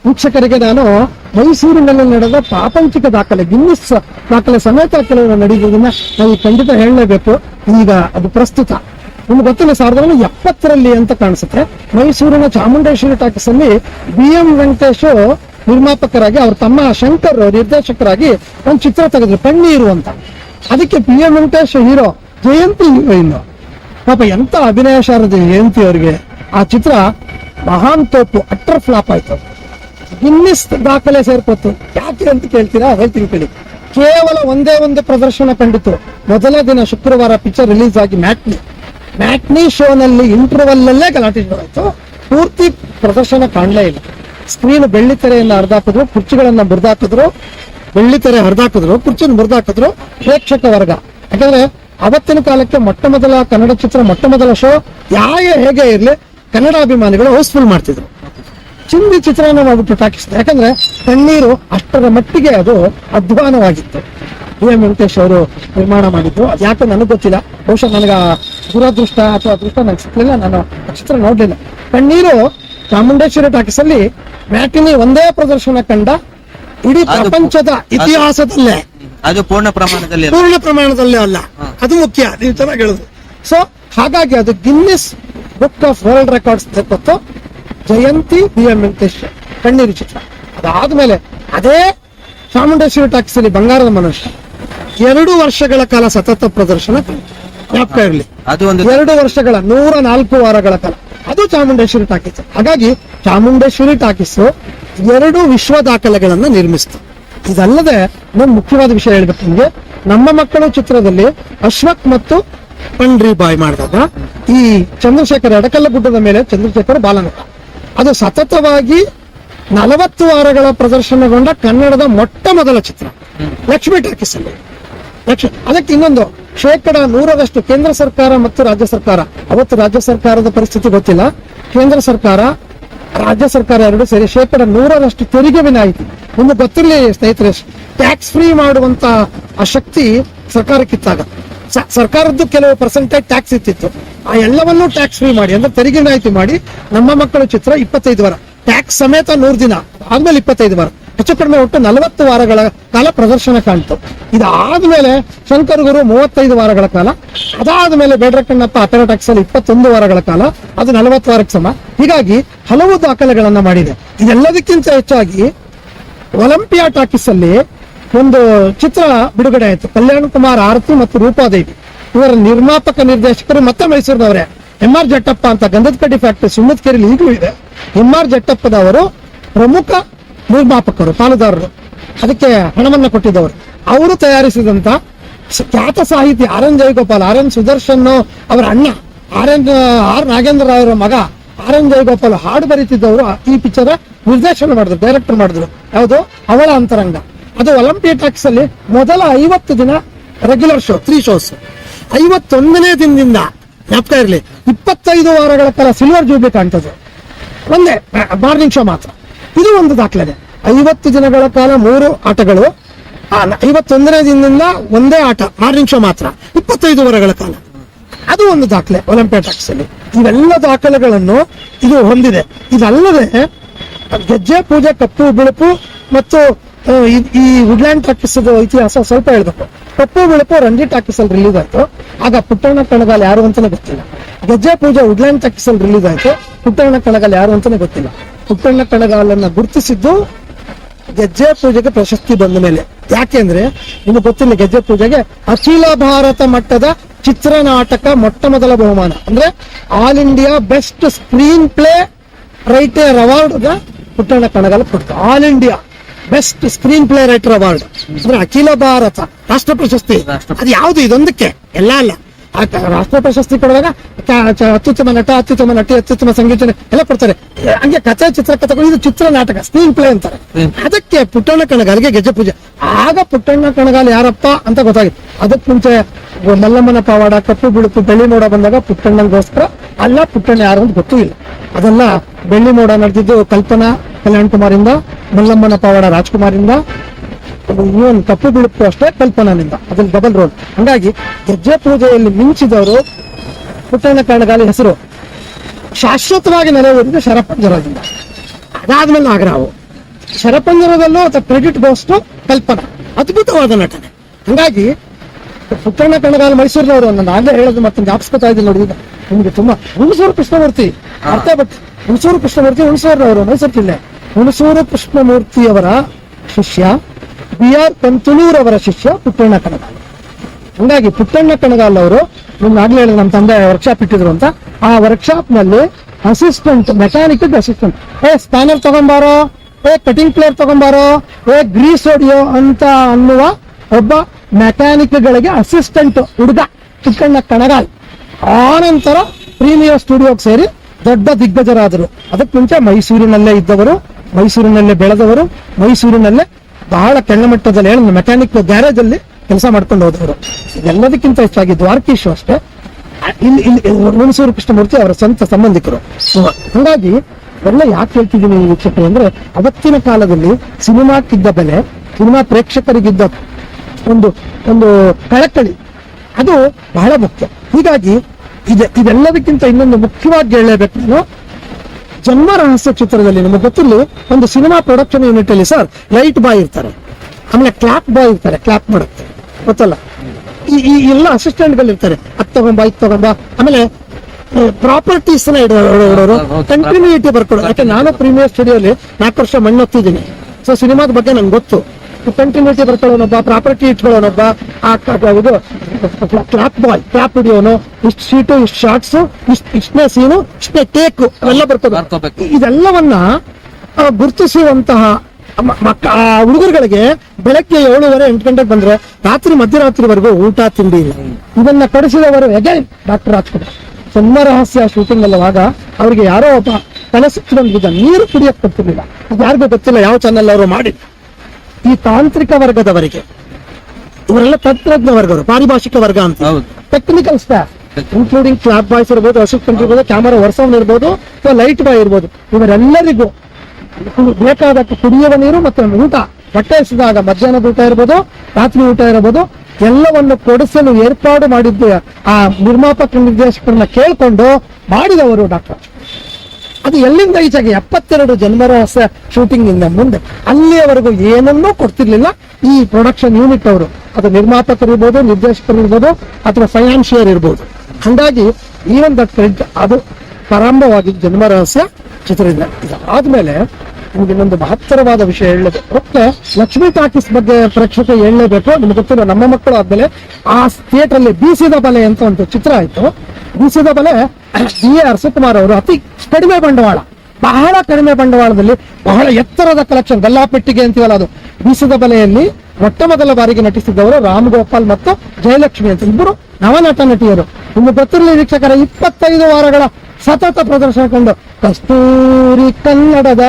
ವೀಕ್ಷಕರಿಗೆ ನಾನು ಮೈಸೂರಿನಲ್ಲಿ ನಡೆದ ಪ್ರಾಪಂಚಿಕ ದಾಖಲೆ, ಗಿನ್ನಿಸ್ ದಾಖಲೆ ಸಮೇತ ಕೆಲವರು ನಡೆಯುವುದನ್ನ ನಾವು ಖಂಡಿತ ಹೇಳಲೇಬೇಕು. ಈಗ ಅದು ಪ್ರಸ್ತುತ. ನಿಮ್ಗೆ ಗೊತ್ತಿಲ್ಲ, ಸಾವಿರದ ಎಪ್ಪತ್ತರಲ್ಲಿ ಅಂತ ಕಾಣಿಸುತ್ತೆ. ಮೈಸೂರಿನ ಚಾಮುಂಡೇಶ್ವರಿ ಟಾಕೀಸ್ ಅಲ್ಲಿ ಬಿ ಎಂ ವೆಂಕಟೇಶ್ ನಿರ್ಮಾಪಕರಾಗಿ, ಅವ್ರ ತಮ್ಮ ಶಂಕರ್ ನಿರ್ದೇಶಕರಾಗಿ ಒಂದು ಚಿತ್ರ ತೆಗೆದ್ರು, ಪನ್ನೀರು ಅಂತ. ಅದಕ್ಕೆ B M Venkatesh hero Jayanthi heroine ಪಾಪ ಎಂತ ಅಭಿನಯ ಶಾರದೆ ಜಯಂತಿ ಅವರಿಗೆ. ಆ ಚಿತ್ರ ಮಹಾನ್ ತೋಪು, ಅಟ್ರ ಫ್ಲಾಪ್ ಆಯ್ತು. ಗಿನ್ನಿಸ್ ದಾಖಲೆ ಸೇರ್ಪತ್ತು ಯಾಕೆ ಅಂತ ಕೇಳ್ತೀರಾ? ಹೇಳ್ತೀನಿ ಕೇಳಿ. ಕೇವಲ ಒಂದೇ ಒಂದು ಪ್ರದರ್ಶನ ಕಂಡಿತು ಮೊದಲ ದಿನ ಶುಕ್ರವಾರ ಪಿಕ್ಚರ್ ರಿಲೀಸ್ ಆಗಿ ಮ್ಯಾಟ್ನಿ. ಮ್ಯಾಟ್ನಿ ಶೋನಲ್ಲಿ ಇಂಟರ್ವಲ್ ಅಲ್ಲೇ ಗಲಾಟೆ ಶುರುವಾಯ್ತು. ಪೂರ್ತಿ ಪ್ರದರ್ಶನ ಕಾಣಲೇ ಇಲ್ಲ. ಸ್ಕ್ರೀನ್ ಬೆಳ್ಳಿ ತೆರೆಯನ್ನ ಹರಿದಾಕಿದ್ರು ಕುರ್ಚಿಗಳನ್ನ ಮುರಿದಾಕಿದ್ರು. ಬೆಳ್ಳಿ ತೆರೆ ಹರಿದಾಕಿದ್ರು ಕುರ್ಚಿನ ಮುರಿದಾಕಿದ್ರು. ಪ್ರೇಕ್ಷಕ ವರ್ಗ. ಯಾಕಂದ್ರೆ ಅವತ್ತಿನ ಕಾಲಕ್ಕೆ ಮೊಟ್ಟ ಮೊದಲ ಕನ್ನಡ ಚಿತ್ರ ಮೊಟ್ಟ ಮೊದಲ ಶೋ ಯಾವ ಹೇಗೆ ಇರಲಿ ಕನ್ನಡ ಅಭಿಮಾನಿಗಳು ಹೌಸ್ಫುಲ್ ಮಾಡ್ತಿದ್ರು. ಚಿಂದಿ ಚಿತ್ರಾನ್ನ ಮಾಡಿಬಿಟ್ಟು ಯಾಕಂದ್ರೆ ತಣ್ಣೀರು ಅಷ್ಟರ ಮಟ್ಟಿಗೆ ಅದು ಅಧ್ವಾನವಾಗಿತ್ತು. ಡಿ ಎಂ ವೆಂಕಟೇಶ್ ಅವರು ನಿರ್ಮಾಣ ಮಾಡಿದ್ದು. ಅದು ಯಾಕೆ ನನಗೆ ಗೊತ್ತಿಲ್ಲ. ಬಹುಶಃ ನನಗೆ ದುರದೃಷ್ಟ ಅಥವಾ ಅದೃಷ್ಟ ನನಗೆ ಸಿಕ್ಕಲಿಲ್ಲ ನಾನು ಚಿತ್ರ ನೋಡಲಿಲ್ಲ. ಕಣ್ಣೀರು ಚಾಮುಂಡೇಶ್ವರಿ ಟಾಕೀಸ್ ಅಲ್ಲಿ ಮ್ಯಾಟಿನಿ ಒಂದೇ ಪ್ರದರ್ಶನ ಕಂಡ ಇಡೀ ಪ್ರಪಂಚದ ಇತಿಹಾಸದಲ್ಲೇ. ಅದು ಪೂರ್ಣ ಪ್ರಮಾಣದಲ್ಲಿ. ಪೂರ್ಣ ಪ್ರಮಾಣದಲ್ಲಿ ಅಲ್ಲ. ಅದು ಮುಖ್ಯ. ನೀವು ಚೆನ್ನಾಗಿ ಹೇಳುದು. ಸೊ ಹಾಗಾಗಿ ಅದು Guinness book of world records ಗೊತ್ತು. ಜಯಂತಿ ಬಿ ಎಂ ವೆಂಕಟೇಶ್ ಕಣ್ಣೀರು ಚಿತ್ರ. ಅದಾದ್ಮೇಲೆ ಅದೇ ಚಾಮುಂಡೇಶ್ವರಿ ಟಾಕೀಸ್ ಅಲ್ಲಿ ಬಂಗಾರದ ಮನುಷ್ಯ ಎರಡು ವರ್ಷಗಳ ಕಾಲ ಸತತ ಪ್ರದರ್ಶನ ಜ್ಞಾಪಕ ಇರಲಿ. ಅದು ಒಂದು ಎರಡು ವರ್ಷಗಳ ನೂರ ನಾಲ್ಕು ವಾರಗಳ ಕಾಲ. ಅದು ಚಾಮುಂಡೇಶ್ವರಿ ಟಾಕೀಸ್. ಹಾಗಾಗಿ ಚಾಮುಂಡೇಶ್ವರಿ ಟಾಕೀಸ್ ಎರಡು ವಿಶ್ವ ದಾಖಲೆಗಳನ್ನ ನಿರ್ಮಿಸಿತು. ಇದಲ್ಲದೆ ಇನ್ನೊಂದು ಮುಖ್ಯವಾದ ವಿಷಯ ಹೇಳ್ಬೇಕು ನಿಮಗೆ. ನಮ್ಮ ಮಕ್ಕಳು ಚಿತ್ರದಲ್ಲಿ ಅಶ್ವತ್ ಮತ್ತು ಪಂಡ್ರಿ ಬಾಯ್ ಮಾಡಿದಾಗ ಈ ಚಂದ್ರಶೇಖರ್ ಎಡಕಲ್ಲ ಗುಡ್ಡದ ಮೇಲೆ ಚಂದ್ರಶೇಖರ್ ಬಾಲನಟ. ಅದು ಸತತವಾಗಿ ನಲವತ್ತು ವಾರಗಳ ಪ್ರದರ್ಶನಗೊಂಡ ಕನ್ನಡದ ಮೊಟ್ಟ ಮೊದಲ ಚಿತ್ರ, ಲಕ್ಷ್ಮೀ ಟಾಕೀಸ್ ಅಲ್ಲಿ. ಅದಕ್ಕೆ ಇನ್ನೊಂದು, ಶೇಕಡ ನೂರರಷ್ಟು ಕೇಂದ್ರ ಸರ್ಕಾರ ಮತ್ತು ರಾಜ್ಯ ಸರ್ಕಾರ. ಅವತ್ತು ರಾಜ್ಯ ಸರ್ಕಾರದ ಪರಿಸ್ಥಿತಿ ಗೊತ್ತಿಲ್ಲ. ಕೇಂದ್ರ ಸರ್ಕಾರ, ರಾಜ್ಯ ಸರ್ಕಾರ ಎರಡು ಸೇರಿ ಶೇಕಡ ನೂರರಷ್ಟು ತೆರಿಗೆ ವಿನಾಯಿತಿ ಒಂದು ಗೊತ್ತಿರಲಿ ಸ್ನೇಹಿತರೆ ಟ್ಯಾಕ್ಸ್ ಫ್ರೀ ಮಾಡುವಂತ ಆ ಶಕ್ತಿ ಸರ್ಕಾರಕ್ಕಿತ್ತಾಗ. ಸರ್ಕಾರದ್ದು ಕೆಲವು ಪರ್ಸೆಂಟೇಜ್ ಟ್ಯಾಕ್ಸ್ ಇತ್ತಿತ್ತು. ಆ ಎಲ್ಲವನ್ನೂ ಟ್ಯಾಕ್ಸ್ ಫ್ರೀ ಮಾಡಿ, ಅಂದ್ರೆ ತೆರಿಗೆ ವಿನಾಯಿತಿ ಮಾಡಿ, ನಮ್ಮ ಮಕ್ಕಳ ಚಿತ್ರ ಇಪ್ಪತ್ತೈದು ವಾರ. ಟ್ಯಾಕ್ಸ್ ಸಮೇತ ನೂರು ದಿನ, ಆದ್ಮೇಲೆ ಇಪ್ಪತ್ತೈದು ವಾರ. ಹೆಚ್ಚು ಕಡಿಮೆ ಒಟ್ಟು ನಲವತ್ತು ವಾರಗಳ ಕಾಲ ಪ್ರದರ್ಶನ ಕಾಣ್ತು. ಇದಾದ್ಮೇಲೆ ಶಂಕರ್ ಗುರು ಮೂವತ್ತೈದು ವಾರಗಳ ಕಾಲ, ಅದಾದ್ಮೇಲೆ ಬೇಡ್ರ ಕಣ್ಣಪ್ಪ ಅಪರ ಟ್ಯಾಕ್ಸ್ ಅಲ್ಲಿ ಇಪ್ಪತ್ತೊಂದು ವಾರಗಳ ಕಾಲ, ಅದು ನಲವತ್ತು ವಾರಕ್ಕೆ ಸಮ. ಹೀಗಾಗಿ ಹಲವು ದಾಖಲೆಗಳನ್ನ ಮಾಡಿದೆ. ಇದೆಲ್ಲದಕ್ಕಿಂತ ಹೆಚ್ಚಾಗಿ ಒಲಂಪಿಯಾ ಟಾಕೀಸ್ ಅಲ್ಲಿ ಒಂದು ಚಿತ್ರ ಬಿಡುಗಡೆ ಆಯಿತು. ಕಲ್ಯಾಣ್ ಕುಮಾರ್ ಆರತಿ ಮತ್ತು ರೂಪಾದೇವಿ ಇವರ ನಿರ್ಮಾಪಕ ನಿರ್ದೇಶಕರು ಮತ್ತೆ ಮೈಸೂರಿನವರೇ. ಎಂ ಆರ್ ಜಟ್ಟಪ್ಪ ಅಂತ ಗಂಧದ ಕಡ್ಡಿ ಫ್ಯಾಕ್ಟರಿ ಸುಣ್ಣದಕೆರೆಯಲ್ಲಿ ಈಗಲೂ ಇದೆ. ಎಂ ಆರ್ ಜಟ್ಟಪ್ಪದವರು ಪ್ರಮುಖ ನಿರ್ಮಾಪಕರು, ಪಾಲುದಾರರು. ಅದಕ್ಕೆ ಹಣವನ್ನು ಕೊಟ್ಟಿದ್ದವರು. ಅವರು ತಯಾರಿಸಿದಂತ ಖ್ಯಾತ ಸಾಹಿತಿ R N Jayagopal R N Sudarshan ಅವರ ಅಣ್ಣ ಆರ್ ಎನ್ ಆರ್. ನಾಗೇಂದ್ರ ಅವರ ಮಗ ಆರ್ ಎನ್ ಜಯಗೋಪಾಲ್ ಹಾಡು ಬರೀತಿದ್ದವರು. ಈ ಪಿಕ್ಚರ್ ನಿರ್ದೇಶನ ಮಾಡಿದ್ರು, ಡೈರೆಕ್ಟರ್ ಮಾಡಿದ್ರು. ಯಾವುದು? ಅವಳ ಅಂತರಂಗ. ಅದು ಒಲಿಂಪಿಯಾ ಟಾಕ್ಸ್ ಅಲ್ಲಿ ಮೊದಲ ಐವತ್ತು ದಿನ ರೆಗ್ಯುಲರ್ ಶೋ ತ್ರೀ ಶೋಸ್ ಐವತ್ತೊಂದನೇ ದಿನದಿಂದ, ಜ್ಞಾಪಕ ಇರಲಿ, ಇಪ್ಪತ್ತೈದು ವಾರಗಳ ಕಾಲ ಸಿಲ್ವರ್ ಜೂಬ್ಲಿ ಕಾಣ್ತದೆ. ಒಂದೇ ಮಾರ್ನಿಂಗ್ ಶೋ ಮಾತ್ರ. ಇದು ಒಂದು ದಾಖಲೆ ಐವತ್ತು ದಿನಗಳ ಕಾಲ ಮೂರು ಆಟಗಳು. ಐವತ್ತೊಂದನೇ ದಿನದಿಂದ ಒಂದೇ ಆಟ ಮಾರ್ನಿಂಗ್ ಶೋ ಮಾತ್ರ. ಇಪ್ಪತ್ತೈದು ವಾರಗಳ ಕಾಲ. ಅದು ಒಂದು ದಾಖಲೆ ಒಲಿಂಪಿಯಾ ಟಾಕ್ಸ್ ಅಲ್ಲಿ. ಇವೆಲ್ಲ ದಾಖಲೆಗಳನ್ನು ಇದು ಹೊಂದಿದೆ. ಇದಲ್ಲದೆ, ಗೆಜ್ಜೆ, ಪೂಜೆ, ಕಪ್ಪು, ಬಿಳುಪು ಮತ್ತು ಈ- ವುಡ್ಲ್ಯಾಂಡ್ ಟಾಕೀಸದ ಇತಿಹಾಸ ಸ್ವಲ್ಪ ಹೇಳ್ಬೇಕು. ಕಪ್ಪು, ಬಿಳುಪು ರಂಜಿತ್ ಟಾಕೀಸ್ ಅಲ್ಲಿ ರಿಲೀಸ್ ಆಯ್ತು. ಆಗ ಪುಟ್ಟಣ್ಣ ಕಣಗಾಲ್ ಯಾರು ಅಂತಾನೆ ಗೊತ್ತಿಲ್ಲ. ಗೆಜ್ಜೆ ಪೂಜೆ ವುಡ್ಲ್ಯಾಂಡ್ ಟಾಕೀಸ್ ಅಲ್ಲಿ ರಿಲೀಸ್ ಆಯ್ತು. ಪುಟ್ಟಣ್ಣ ಕಣಗಾಲ್ ಯಾರು ಅಂತಾನೆ ಗೊತ್ತಿಲ್ಲ. ಪುಟ್ಟಣ್ಣ ಕಣಗಾಲನ್ನ ಗುರುತಿಸಿದ್ದು ಗೆಜ್ಜೆ ಪೂಜೆಗೆ ಪ್ರಶಸ್ತಿ ಬಂದ ಮೇಲೆ. ಯಾಕೆಂದ್ರೆ ನಿಮಗೆ ಗೊತ್ತಿಲ್ಲ ಗೆಜ್ಜೆ ಪೂಜೆಗೆ ಅಖಿಲ ಭಾರತ ಮಟ್ಟದ ಚಿತ್ರನಾಟಕ ಮೊಟ್ಟ ಮೊದಲ ಬಹುಮಾನ. ಅಂದ್ರೆ all India best screenplay writer award Puttanna Kanagal ಕೊಡ್ತು. All India. Best screenplay writer award ಅಂದ್ರೆ ಅಖಿಲ ಭಾರತ ರಾಷ್ಟ್ರ ಪ್ರಶಸ್ತಿ ಅದು ಯಾವುದು ಇದೊಂದಕ್ಕೆ? ಎಲ್ಲ ಅಲ್ಲ. ರಾಷ್ಟ್ರ ಪ್ರಶಸ್ತಿ ಕೊಡುವಾಗ ಅತ್ಯುತ್ತಮ ನಟ ಅತ್ಯುತ್ತಮ ನಟಿ ಅತ್ಯುತ್ತಮ ಸಂಗೀತ ಎಲ್ಲ ಕೊಡ್ತಾರೆ. ಹಂಗೆ ಕಥೆ ಚಿತ್ರಕಥೆಗಳು ಇದು ಚಿತ್ರ ನಾಟಕ ಸ್ಕ್ರೀನ್ ಪ್ಲೇ ಅಂತಾರೆ. ಅದಕ್ಕೆ ಪುಟ್ಟಣ್ಣ ಕಣಗಾಲಿಗೆ ಗೆಜ್ಜೆ ಪೂಜೆ. ಆಗ ಪುಟ್ಟಣ್ಣ ಕಣಗಾಲ ಯಾರಪ್ಪ ಅಂತ ಗೊತ್ತಾಗಿತ್ತು. ಅದಕ್ಕೆ ಮುಂಚೆ ಮಲ್ಲಮ್ಮನ ಪಾವಾಡ ಕಪ್ಪು ಬಿಳುಪು ಬೆಳ್ಳಿ ಮೋಡ ಬಂದಾಗ ಪುಟ್ಟಣ್ಣಗೋಸ್ಕರ ಅಲ್ಲ ಪುಟ್ಟಣ್ಣ ಯಾರು ಅಂತ ಗೊತ್ತೂ ಇಲ್ಲ. ಅದೆಲ್ಲ ಬೆಳ್ಳಿ ಮೋಡ ನಡೆದಿದ್ದು ಕಲ್ಪನಾ ಕಲ್ಯಾಣ್ ಕುಮಾರಿಂದ ಮಲ್ಲಮ್ಮನ ಪಾವಾಡ ರಾಜ್ಕುಮಾರಿಂದ ಇವನ್ ತಪ್ಪು ಬೀಳುತ್ತೋ ಅಷ್ಟೇ ಕಲ್ಪನಾನಿಂದ ಅದನ್ನ ಡಬಲ್ ರೋಲ್ ಹಂಗಾಗಿ ಗೆಜ್ಜೆ ಪೂಜೆಯಲ್ಲಿ ಮಿಂಚಿದವರು ಪುಟ್ಟಣ್ಣ ಕಣಗಾಲಿ ಹೆಸರು. ಶಾಶ್ವತವಾಗಿ ನೆಲೆಯೂರಿದ ಶರಪಂಜರದಿಂದ. ಅದಾದ್ಮೇಲೆ ನಾಗರಾವು. ಶರಪಂಜರದಲ್ಲೂ ಅಥವಾ ಕ್ರೆಡಿಟ್ ಗೋಸ್ಟು ಕಲ್ಪನಾ. ಅದ್ಭುತವಾದ ನಟನೆ. ಹಂಗಾಗಿ ಪುಟ್ಟಣ್ಣ ಕಣಗಾಲ ಮೈಸೂರಿನವರು ನನ್ನ ಆಗ್ಲೇ ಹೇಳೋದು ಮತ್ತೆ ಜ್ಞಾಪಿಸ್ಕೊತಾ ಇದ್ದೀನಿ ನೋಡಿ ನಿಮ್ಗೆ ತುಂಬಾ ಹುಣಸೂರು ಕೃಷ್ಣಮೂರ್ತಿ. ಅರ್ಥ ಬಟ್ ಹುಣಸೂರು ಕೃಷ್ಣಮೂರ್ತಿ ಹುಣಸೂರಿನವರು ಮೈಸೂರು ಜಿಲ್ಲೆ. ಹುಣಸೂರು ಕೃಷ್ಣಮೂರ್ತಿಯವರ ಶಿಷ್ಯ. ಬಿ ಆರ್ ಅವರ ಶಿಷ್ಯ ಪುಟ್ಟಣ್ಣ ಕಣಗಾಲ್ ಹಂಗಾಗಿ ಪುಟ್ಟಣ್ಣ ಕಣಗಾಲ್ ಅವರು ನಿಮ್ಗೆ ಆಗ್ಲೇ ಹೇಳಿದ ನಮ್ಮ ತಂದೆ ವರ್ಕ್ಶಾಪ್ ಇಟ್ಟಿದ್ರು ಅಂತ. ಆ ವರ್ಕ್ಶಾಪ್ನಲ್ಲಿ ಅಸಿಸ್ಟೆಂಟ್ ಮೆಕ್ಯಾನಿಕ್ ಅಸಿಸ್ಟೆಂಟ್ ಏ ಸ್ಪ್ಯಾನರ್ ತಗೊಂಬಾರೋ? ಏ ಕಟಿಂಗ್ ಪ್ಲೇರ್ ತಗೊಂಬಾರೋ? ಏ ಗ್ರೀಸ್ ಹೊಡಿಯೋ ಅಂತ ಅನ್ನುವ ಒಬ್ಬ ಮೆಕ್ಯಾನಿಕ್ ಗಳಿಗೆ ಅಸಿಸ್ಟೆಂಟ್ ಹುಡುಗ ಪುಟ್ಟಣ್ಣ ಕಣಗಾಲ್ ಆನಂತರ ಪ್ರೀಮಿಯರ್ ಸ್ಟುಡಿಯೋಗೆ ಸೇರಿ ದೊಡ್ಡ ದಿಗ್ಗಜರಾದರು. ಅದಕ್ಕೆ ಮುಂಚೆ ಮೈಸೂರಿನಲ್ಲೇ ಇದ್ದವರು, ಮೈಸೂರಿನಲ್ಲೇ ಬೆಳೆದವರು, ಮೈಸೂರಿನಲ್ಲೇ ಬಹಳ ಕೆಳಮಟ್ಟದಲ್ಲಿ ಹೇಳಿ ಮೆಕ್ಯಾನಿಕ್ ಗ್ಯಾರೇಜ್ ಅಲ್ಲಿ ಕೆಲಸ ಮಾಡ್ಕೊಂಡು ಹೋದವರು. ಎಲ್ಲದಕ್ಕಿಂತ ಹೆಚ್ಚಾಗಿ ದ್ವಾರಕೀಶು ಅಷ್ಟೇ. ಇಲ್ಲಿ ಇಲ್ಲಿ ಮನಸೂರು ಕೃಷ್ಣಮೂರ್ತಿ ಅವರ ಸ್ವಂತ ಸಂಬಂಧಿಕರು. ಹಾಗಾಗಿ ಎಲ್ಲ ಯಾಕೆ ಹೇಳ್ತಿದ್ದೀನಿ ವೀಕ್ಷಕರು ಅಂದ್ರೆ, ಅವತ್ತಿನ ಕಾಲದಲ್ಲಿ ಸಿನಿಮಾಕ್ಕಿದ್ದ ಬೆಲೆ, ಸಿನಿಮಾ ಪ್ರೇಕ್ಷಕರಿಗಿದ್ದ ಒಂದು ಒಂದು ಕಳಕಳಿ, ಅದು ಬಹಳ ಮುಖ್ಯ. ಹೀಗಾಗಿ, ಇದೆ, ಇದೆಲ್ಲದಕ್ಕಿಂತ ಇನ್ನೊಂದು ಮುಖ್ಯವಾಗಿ ಹೇಳಬೇಕು ನಾನು. ಜನ್ಮ ರಹಸ್ಯ ಚಿತ್ರದಲ್ಲಿ ನಮಗೆ ಗೊತ್ತಿರಲಿ ಒಂದು ಸಿನಿಮಾ ಪ್ರೊಡಕ್ಷನ್ ಯೂನಿಟ್ ಅಲ್ಲಿ ಸರ್ ಲೈಟ್ ಬಾಯ್ ಇರ್ತಾರೆ. ಆಮೇಲೆ ಕ್ಲಾಪ್ ಬಾಯ್ ಇರ್ತಾರೆ ಕ್ಲಾಪ್ ಮಾಡುತ್ತೆ. ಗೊತ್ತಲ್ಲ? ಈ ಈ ಎಲ್ಲ ಅಸಿಸ್ಟೆಂಟ್ಗಳು ಇರ್ತಾರೆ. ಅದ್ ತಗೊಂಬ ಇದ್ ತಗೊಂಬ. ಆಮೇಲೆ ಪ್ರಾಪರ್ಟೀಸ್ನ ಇಡೋರು. ಕಂಟಿನ್ಯೂಟಿ ಬರ್ಕೊಡೋದು. ಯಾಕೆ ನಾನು ಪ್ರೀಮಿಯರ್ ಸ್ಟುಡಿಯೋಲಿ ನಾಲ್ಕು ವರ್ಷ ಮಣ್ಣೊತ್ತಿದ್ದೀನಿ. ಸೊ ಸಿನಿಮಾದ ಬಗ್ಗೆ ನಂಗೆ ಗೊತ್ತು. ಕಂಟಿನ್ಯೂಟಿ ಬರ್ಕೊಳ್ಳೋನೊಬ್ಬ ಪ್ರಾಪರ್ಟಿ ಇಟ್ಕೊಳ್ಳೋನೊಬ್ಬ ಆ ಇದು ಕ್ಲಾಪ್ ಬಾಯ್ ಕ್ಲಾಪ್ ಹಿಡಿಯೋನು. ಇಷ್ಟು ಶೀಟು ಇಷ್ಟು ಶಾರ್ಟ್ಸ್ ಇಷ್ಟು ಇಷ್ಟನೇ ಸೀನು ಇಷ್ಟನೇ ಟೇಕು ಅವೆಲ್ಲ ಬರ್ತದೆ. ಇದೆಲ್ಲವನ್ನ ಗುರುತಿಸುವಂತಹ ಮಕ್ಕ ಹುಡುಗರುಗಳಿಗೆ ಬೆಳಗ್ಗೆ ಏಳುವರೆ ಎಂಟು ಗಂಟೆಗೆ ಬಂದ್ರೆ ರಾತ್ರಿ ಮಧ್ಯರಾತ್ರಿವರೆಗೂ ಊಟ ತಿಂಡಿ ಇಲ್ಲ. ಇದನ್ನ ಕಡಿಸಿದವರು ಅಗೈನ್ ಡಾಕ್ಟರ್ ರಾಜ್ಕುಮಾರ್. ಸಣ್ಣ ರಹಸ್ಯ ಶೂಟಿಂಗ್ ಅಲ್ಲವಾಗ ಅವರಿಗೆ ಯಾರೋ ಒಬ್ಬ ಕನಸಿಟ್ಟಿರೋದು ನೀರು ಕುಡಿಯಕ್ಕೆ ಕೊಡ್ತಿರ್ಲಿಲ್ಲ ಯಾರಿಗೂ ಗೊತ್ತಿಲ್ಲ ಯಾವ ಚಾನೆಲ್ ಅವರು ಮಾಡಿ ಈ ತಾಂತ್ರಿಕ ವರ್ಗದವರಿಗೆ. ಇವರೆಲ್ಲ ತಂತ್ರಜ್ಞ ವರ್ಗರು ಪಾರಿಭಾಷಿಕ ವರ್ಗ ಅಂತ. Technical staff including clap boys ಇರ್ಬೋದು ಅಸಿಸ್ಟೆಂಟ್ ಇರ್ಬೋದು ಕ್ಯಾಮರಾ ವರ್ಸವನ್ ಇರ್ಬೋದು ಅಥವಾ ಲೈಟ್ ಬಾಯ್ ಇರ್ಬೋದು. ಇವರೆಲ್ಲರಿಗೂ ಬೇಕಾದ ಬೇಕಾದಷ್ಟು ಕುಡಿಯುವ ನೀರು ಮತ್ತು ಊಟ. ಬಟ್ಟೆ ಹಸಿದಾಗ ಮಧ್ಯಾಹ್ನದ ಊಟ ಇರ್ಬೋದು ರಾತ್ರಿ ಊಟ ಇರಬಹುದು ಎಲ್ಲವನ್ನು ಕೊಡಿಸಲು ಏರ್ಪಾಡು ಮಾಡಿದ್ದ ಆ ನಿರ್ಮಾಪಕ ನಿರ್ದೇಶಕರನ್ನ ಕೇಳಿಕೊಂಡು ಮಾಡಿದವರು ಡಾಕ್ಟರ್. ಅದು ಎಲ್ಲಿಂದ ಈಚೆಗೆ ಎಪ್ಪತ್ತೆರಡು ಜನ್ಮರಹಸ್ಯ ಶೂಟಿಂಗ್ ಇಂದ ಮುಂದೆ? ಅಲ್ಲಿಯವರೆಗೂ ಏನನ್ನೂ ಕೊಡ್ತಿರ್ಲಿಲ್ಲ. ಈ ಪ್ರೊಡಕ್ಷನ್ ಯೂನಿಟ್ ಅವರು, ಅದು ನಿರ್ಮಾಪಕರು ಇರ್ಬೋದು, ನಿರ್ದೇಶಕರು ಇರ್ಬೋದು, ಅಥವಾ ಫೈನಾನ್ಷಿಯರ್ ಇರ್ಬೋದು. ಹಂಗಾಗಿ ಈವನ್ ದಟ್ ಕ್ರೆಡಿಟ್ ಅದು ಪ್ರಾರಂಭವಾಗಿದ್ದು ಜನ್ಮರಹಸ್ಯ ಚಿತ್ರದಿಂದ ಇದಾದ್ಮೇಲೆ ನಿಮ್ಗೆ ಇನ್ನೊಂದು ಮಹತ್ತರವಾದ ವಿಷಯ ಹೇಳಬೇಕು. ಮತ್ತೆ ಲಕ್ಷ್ಮೀ ಟಾಕೀಸ್ ಬಗ್ಗೆ ಪ್ರೇಕ್ಷಕ ಹೇಳಲೇಬೇಕು. ನಿಮ್ಗೆ ಗೊತ್ತಿಲ್ಲ, ನಮ್ಮ ಮಕ್ಕಳು ಆದ್ಮೇಲೆ ಆ ಥಿಯೇಟರ್ ಅಲ್ಲಿ ಬೀಸಿದ ಬಲೆ ಅಂತ ಒಂದು ಚಿತ್ರ ಆಯ್ತು. ಬೀಸಿದ ಬಲೆ ಬಿ ಎ ಅರಸಕುಮಾರ್ ಅವರು ಅತಿ ಕಡಿಮೆ ಬಂಡವಾಳ, ಬಹಳ ಕಡಿಮೆ ಬಂಡವಾಳದಲ್ಲಿ ಬಹಳ ಎತ್ತರದ ಕಲೆಕ್ಷನ್ ಗಲ್ಲಾಪೆಟ್ಟಿಗೆ ಅಂತೀವಲ್ಲ ಅದು ಬೀಸದ ಬಲೆಯಲ್ಲಿ ಮೊಟ್ಟ ಮೊದಲ ಬಾರಿಗೆ ನಟಿಸಿದ್ದವರು ರಾಮ್ ಗೋಪಾಲ್ ಮತ್ತು ಜಯಲಕ್ಷ್ಮಿ ಅಂತ ಇಬ್ಬರು ನವನಟ ನಟಿಯರು ಇನ್ನು ಗೊತ್ತಿರಲಿ ವೀಕ್ಷಕರ, ಇಪ್ಪತ್ತೈದು ವಾರಗಳ ಸತತ ಪ್ರದರ್ಶನ ಕಂಡು ಕಸ್ತೂರಿ ಕನ್ನಡದ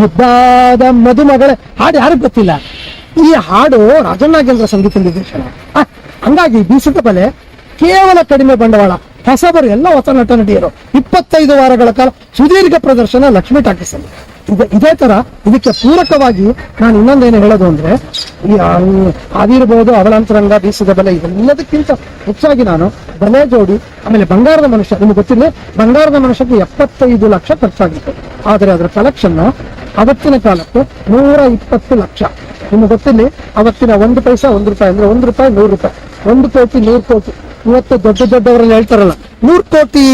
ಮುದ್ದಾದ ಮದುಮಗಳೇ, ಹಾಡು ಯಾರಿಗ್ ಗೊತ್ತಿಲ್ಲ. ಈ ಹಾಡು ರಾಜನಾಗೇಂದ್ರ ಸಂಗೀತ ನಿರ್ದೇಶನ. ಹಂಗಾಗಿ ಬೀಸದ ಬಲೆ ಕೇವಲ ಕಡಿಮೆ ಬಂಡವಾಳ ಹೊಸಬರು ಎಲ್ಲ ಹೊಸ ನಟ ನಟಿಯರು ಇಪ್ಪತ್ತೈದು ವಾರಗಳ ಕಾಲ ಸುದೀರ್ಘ ಪ್ರದರ್ಶನ ಲಕ್ಷ್ಮೀ ಟಾಕೀಸ್ ಅಲ್ಲಿ ಇದೆ- ಇದೇ ತರ ಇದಕ್ಕೆ ಪೂರಕವಾಗಿ ನಾನು ಇನ್ನೊಂದೇನು ಹೇಳೋದು ಅಂದ್ರೆ ಈ ಆ, ಅದಿರ್ಬೋದು ಅವಳಂತರಂಗ ಬೀಸಿದ ಬೆಲೆ ಇದೆಲ್ಲದಕ್ಕಿಂತ ಹೆಚ್ಚಾಗಿ ನಾನು ಬೆಲೆ ಜೋಡಿ ಆಮೇಲೆ ಬಂಗಾರದ ಮನುಷ್ಯ ನಿಮ್ಗೆ ಗೊತ್ತಿಲ್ಲ ಬಂಗಾರದ ಮನುಷ್ಯಕ್ಕೆ ಎಪ್ಪತ್ತೈದು ಲಕ್ಷ ಖರ್ಚಾಗಿತ್ತು. ಆದರೆ ಅದರ ಕಲೆಕ್ಷನ್ ಅವತ್ತಿನ ಕಾಲಕ್ಕೆ ನೂರ ಇಪ್ಪತ್ತು ಲಕ್ಷ. ನಿಮ್ಗೆ ಗೊತ್ತಿಲ್ಲ ಅವತ್ತಿನ ಒಂದು ಪೈಸಾ ಒಂದು ರೂಪಾಯಿ ಅಂದ್ರೆ ಒಂದು ರೂಪಾಯಿ ನೂರು ರೂಪಾಯಿ. ಒಂದು ಕೋಟಿ ನೂರು ಕೋಟಿ. ಇವತ್ತು ದೊಡ್ಡ ದೊಡ್ಡವರೆಲ್ಲ ಹೇಳ್ತಾರಲ್ಲ, ನೂರು ಕೋಟಿ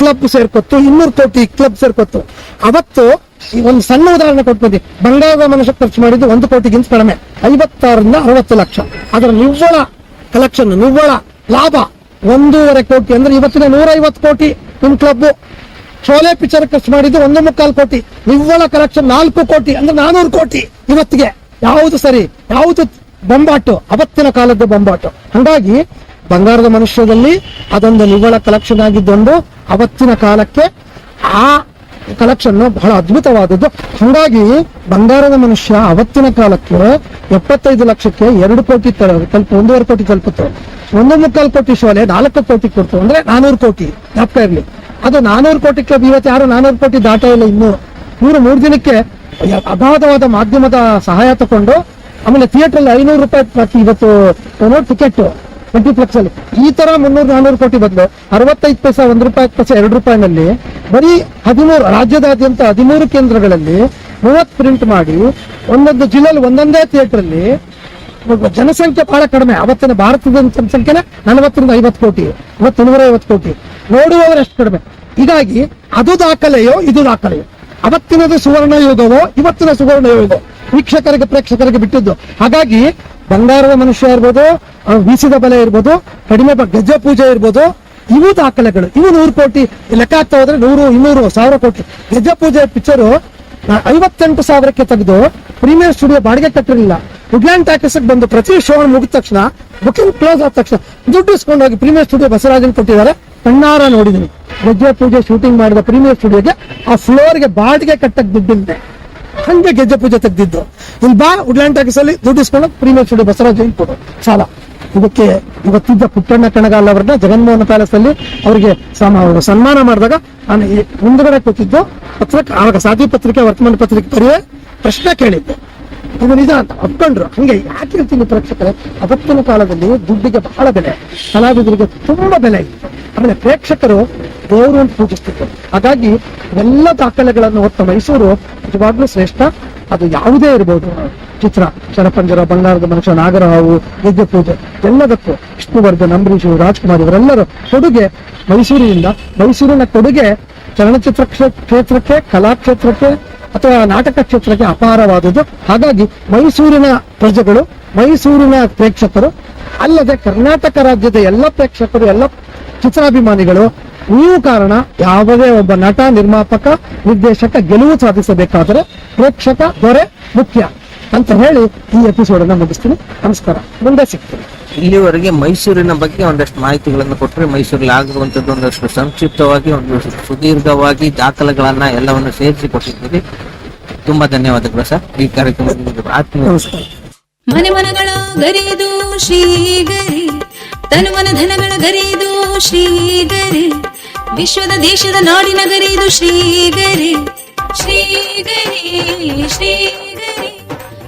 ಕ್ಲಬ್ ಸೇರ್ಕೊತ್ತು, ಇನ್ನೂರು ಕೋಟಿ ಕ್ಲಬ್ ಸೇರ್ಕೊತ್ತು. ಅವತ್ತು ಒಂದು ಸಣ್ಣ ಉದಾಹರಣೆ ಕೊಟ್ಬಿಡಿ ಬಂಗಾರದ ಮನುಷ್ಯ ಖರ್ಚು ಮಾಡಿದ್ದು ಒಂದು ಕೋಟಿಗಿಂತ ಕಡಿಮೆ. ಐವತ್ತಾರರಿಂದ ಅರವತ್ತು ಲಕ್ಷ. ಅದರ ನಿವ್ವಳ ಕಲೆಕ್ಷನ್ ನಿವ್ವಳ ಲಾಭ ಒಂದೂವರೆ ಕೋಟಿ. ಅಂದ್ರೆ ಇವತ್ತಿನ ನೂರ ಐವತ್ತು ಕೋಟಿ ನಿಮ್ ಕ್ಲಬ್ ಶೋಲೆ ಪಿಕ್ಚರ್ ಖರ್ಚು ಮಾಡಿದ್ದು ಒಂದು ಮುಕ್ಕಾಲು ಕೋಟಿ. ನಿವ್ವಳ ಕಲೆಕ್ಷನ್ ನಾಲ್ಕು ಕೋಟಿ. ಅಂದ್ರೆ ನಾನೂರು ಕೋಟಿ ಇವತ್ತಿಗೆ. ಯಾವುದು ಸರಿ? ಯಾವುದು ಬೊಂಬಾಟು? ಅವತ್ತಿನ ಕಾಲದ ಬೊಂಬಾಟು. ಹಾಗಾಗಿ ಬಂಗಾರದ ಮನುಷ್ಯದಲ್ಲಿ ಅದೊಂದು ನಿವ್ವಳ ಕಲೆಕ್ಷನ್ ಆಗಿದ್ದೊಂದು ಅವತ್ತಿನ ಕಾಲಕ್ಕೆ ಆ ಕಲೆಕ್ಷನ್ ಬಹಳ ಅದ್ಭುತವಾದದ್ದು. ಹಾಗಾಗಿ ಬಂಗಾರದ ಮನುಷ್ಯ ಅವತ್ತಿನ ಕಾಲಕ್ಕೆ ಎಪ್ಪತ್ತೈದು ಲಕ್ಷಕ್ಕೆ ಎರಡು ಕೋಟಿ ತಲುಪ, ಒಂದೂವರೆ ಕೋಟಿ ತಲುಪುತ್ತೆ. ಒಂದೊಂದು ಮುಕ್ಕಾಲು ಕೋಟಿ ಶೋಲೆ ನಾಲ್ಕು ಕೋಟಿ ಕೊಡ್ತು ಅಂದ್ರೆ ನಾನೂರು ಕೋಟಿ, ಜ್ಞಾಪಕ ಇರಲಿ. ಅದು ನಾನೂರು ಕೋಟಿಗೆ ಇವತ್ತು ಯಾರು ನಾನೂರು ಕೋಟಿ ದಾಟ ಇಲ್ಲ ಇನ್ನು. ಇವರು ಮೂರು ದಿನಕ್ಕೆ ಅಗಾಧವಾದ ಮಾಧ್ಯಮದ ಸಹಾಯ ತಗೊಂಡು ಆಮೇಲೆ ಥಿಯೇಟರ್ ಅಲ್ಲಿ ಐನೂರು ರೂಪಾಯಿ ಇವತ್ತು ಟಿಕೆಟ್ ಮಲ್ಟಿಪ್ಲೆಕ್ಸ್ ಅಲ್ಲಿ. ಈ ತರ ಮುನ್ನೂರು, ನಾನೂರು ಕೋಟಿ ಬದಲು ಅರವತ್ತೈದು ಪೈಸ, ಒಂದು ರೂಪಾಯಿ ಪೈಸ, ಎರಡು ರೂಪಾಯಿನಲ್ಲಿ ಬರೀ ಹದಿಮೂರು, ರಾಜ್ಯದಾದ್ಯಂತ ಹದಿಮೂರು ಕೇಂದ್ರಗಳಲ್ಲಿ ಮೂವತ್ತು ಪ್ರಿಂಟ್ ಮಾಡಿ ಒಂದೊಂದು ಜಿಲ್ಲೆಯಲ್ಲಿ ಒಂದೊಂದೇ ಥಿಯೇಟರ್ ಅಲ್ಲಿ ಜನಸಂಖ್ಯೆ ಬಹಳ ಕಡಿಮೆ. ಅವತ್ತಿನ ಭಾರತದ ಜನಸಂಖ್ಯೆ ನಲವತ್ತರಿಂದ ಐವತ್ತು ಕೋಟಿ ಇವತ್ತು ನೂರ ಐವತ್ತು ಕೋಟಿ. ನೋಡುವವರು ಎಷ್ಟು ಕಡಿಮೆ. ಹೀಗಾಗಿ ಅದು ದಾಖಲೆಯೋ, ಇದು ದಾಖಲೆಯೋ. ಅವತ್ತಿನದು ಸುವರ್ಣ ಯುಗವೋ ಇವತ್ತಿನ ಸುವರ್ಣ ಯುಗವೋ ವೀಕ್ಷಕರಿಗೆ, ಪ್ರೇಕ್ಷಕರಿಗೆ ಬಿಟ್ಟಿದ್ದು. ಹಾಗಾಗಿ ಬಂಗಾರದ ಮನುಷ್ಯ ಇರ್ಬೋದು ಬೀಸಿದ ಬಲೆ ಇರ್ಬೋದು, ಕಡಿಮೆ ಗಜ ಪೂಜೆ ಇರ್ಬೋದು, ಇವು ದಾಖಲೆಗಳು. ಇವು ನೂರು ಕೋಟಿ ಲೆಕ್ಕ ಆಗ್ತಾ ಹೋದ್ರೆ ನೂರು, ಇನ್ನೂರು, ಸಾವಿರ ಕೋಟಿ. ಗಜ ಪೂಜೆ ಪಿಕ್ಚರು ಐವತ್ತೆಂಟು ಸಾವಿರಕ್ಕೆ ತೆಗೆದು ಪ್ರೀಮಿಯರ್ ಸ್ಟುಡಿಯೋ ಬಾಡಿಗೆ ಕಟ್ಟಿರಲಿಲ್ಲ. ವುಡ್ಲ್ಯಾಂಡ್ ಟ್ಯಾಕ್ಸ್ ಬಂದು ಪ್ರತಿ ಶೋ ಮುಗಿದ ತಕ್ಷಣ ಬುಕಿಂಗ್ ಕ್ಲೋಸ್ ಆದ ತಕ್ಷಣ ದುಡ್ಡು ಇಸ್ಕೊಂಡು ಹೋಗಿ ಪ್ರೀಮಿಯರ್ ಸ್ಟುಡಿಯೋ ಬಸರಾಜನ್ ಕೊಟ್ಟಿದ್ದಾರೆ. ಕಣ್ಣಾರ ನೋಡಿದೀನಿ ಗಜ ಪೂಜೆ ಶೂಟಿಂಗ್ ಮಾಡಿದ ಪ್ರೀಮಿಯರ್ ಸ್ಟುಡಿಯೋಗೆ ಆ ಫ್ಲೋರ್ಗೆ ಬಾಡಿಗೆ ಕಟ್ಟಕ್ಕೆ ದುಡ್ಡಿಲ್ಲದೆ ಹಂಗೆ ಗೆಜ್ಜೆ ಪೂಜೆ ತೆಗ್ದಿದ್ದು. ಇಲ್ಲಿ ಬಾ ವುಡ್ಲ್ಯಾಂಡ್ ಟಾಕೀಸ್ ಅಲ್ಲಿ ದುಡ್ಡು ಇಸ್ಕೊಂಡು ಪ್ರೀಮಿಯರ್ ಸ್ಟುಡಿಯೋ ಬಸವರಾಜ್ ಕೊಡು ಸಾಲ. ಇದಕ್ಕೆ ಇವತ್ತಿದ್ದ ಪುಟ್ಟಣ್ಣ ಕಣಗಾಲ್ ಅವರನ್ನ ಜಗನ್ಮೋಹನ ಪ್ಯಾಲೇಸ್ ಅಲ್ಲಿ ಅವರಿಗೆ ಸನ್ಮಾನ ಮಾಡಿದಾಗ ನಾನು ಮುಂದ್ಗಡೆ ಕೂತಿದ್ದು ಪತ್ರಿಕೆ ಆವಾಗ ಸಾಧಿ ಪತ್ರಿಕೆ, ವರ್ತಮಾನ ಪತ್ರಿಕೆ ಬರೆಯೇ ಪ್ರಶ್ನೆ ಕೇಳಿದ್ದೆ. ಇದು ನಿಜ ಅಂತ ಒಪ್ಕೊಂಡ್ರು ಹಂಗೆ ಯಾಕೆ ಇರ್ತೀನಿ ಪ್ರೇಕ್ಷಕರೇ? ಅವತ್ತಿನ ಕಾಲದಲ್ಲಿ ದುಡ್ಡಿಗೆ ಬಹಳ ಬೆಲೆ, ಕಲಾವಿದರಿಗೆ ತುಂಬಾ ಬೆಲೆ ಇತ್ತು ಆಮೇಲೆ ಪ್ರೇಕ್ಷಕರು ದೇವರು ಅಂತ ಪೂಜಿಸ್ತಿದ್ರು. ಹಾಗಾಗಿ ಎಲ್ಲ ದಾಖಲೆಗಳನ್ನು ಹೊತ್ತ ಮೈಸೂರು ನಿಜವಾಗ್ಲೂ ಶ್ರೇಷ್ಠ. ಅದು ಯಾವುದೇ ಇರ್ಬೋದು. ಚಿತ್ರ, ಶರಪಂಜರ, ಬಂಗಾರದ ಮನುಷ್ಯ, ನಾಗರಹಾವು ಯಜ್ಞ ಪೂಜೆ, ಎಲ್ಲದಕ್ಕೂ ವಿಷ್ಣುವರ್ಧನ್, ಅಂಬರೀಷ್, ರಾಜ್ಕುಮಾರ್ ಇವರೆಲ್ಲರೂ ಕೊಡುಗೆ ಮೈಸೂರಿನಿಂದ. ಮೈಸೂರಿನ ಕೊಡುಗೆ ಚಲನಚಿತ್ರ ಕ್ಷೇ- ಕ್ಷೇತ್ರಕ್ಕೆ ಕಲಾಕ್ಷೇತ್ರಕ್ಕೆ ಅಥವಾ ನಾಟಕ ಕ್ಷೇತ್ರಕ್ಕೆ ಅಪಾರವಾದದ್ದು. ಹಾಗಾಗಿ ಮೈಸೂರಿನ ಪ್ರಜೆಗಳು, ಮೈಸೂರಿನ ಪ್ರೇಕ್ಷಕರು, ಅಲ್ಲದೆ ಕರ್ನಾಟಕ ರಾಜ್ಯದ ಎಲ್ಲ ಪ್ರೇಕ್ಷಕರು, ಎಲ್ಲ ಚಿತ್ರಾಭಿಮಾನಿಗಳು, ನೀವು ಕಾರಣ ಯಾವುದೇ ಒಬ್ಬ ನಟ ನಿರ್ಮಾಪಕ, ನಿರ್ದೇಶಕ ಗೆಲುವು ಸಾಧಿಸಬೇಕಾದರೆ ಪ್ರೇಕ್ಷಕ ದೊರೆ ಮುಖ್ಯ. ಅಂತ ಹೇಳಿ ಈ ಎಪಿಸೋಡ್ ಅನ್ನ ಮುಗಿಸ್ತೀನಿ. ನಮಸ್ಕಾರ. ಮುಂದೆ ಸಿಗ್ತೀನಿ. ಇಲ್ಲಿವರೆಗೆ ಮೈಸೂರಿನ ಬಗ್ಗೆ ಒಂದಷ್ಟು ಮಾಹಿತಿಗಳನ್ನು ಕೊಟ್ಟರೆ ಮೈಸೂರಲ್ಲಿ ಆಗಿರುವಂತದ್ದು ಒಂದಷ್ಟು ಸಂಕ್ಷಿಪ್ತವಾಗಿ ಒಂದು ಸುದೀರ್ಘವಾಗಿ ದಾಖಲೆಗಳನ್ನ ಎಲ್ಲವನ್ನು ಸೇರಿಸಿ ಕೊಟ್ಟಿದ್ದೀರಿ. ತುಂಬಾ ಧನ್ಯವಾದಗಳು ಸರ್. ಈ ಕಾರ್ಯಕ್ರಮದಲ್ಲಿ ಆತ್ಮೀಯ ನಮಸ್ಕಾರ. ಮನೆ ಮನಗಳ ಗರಿದು ಶ್ರೀಗರಿ ಧನಗಳ ಗರಿದು ಶ್ರೀಗರಿ ವಿಶ್ವದ ದೇಶದ ನಾಡಿನ ಗರಿದು ಶ್ರೀಗರಿ ಶ್ರೀಗರಿ ಶ್ರೀಗರಿ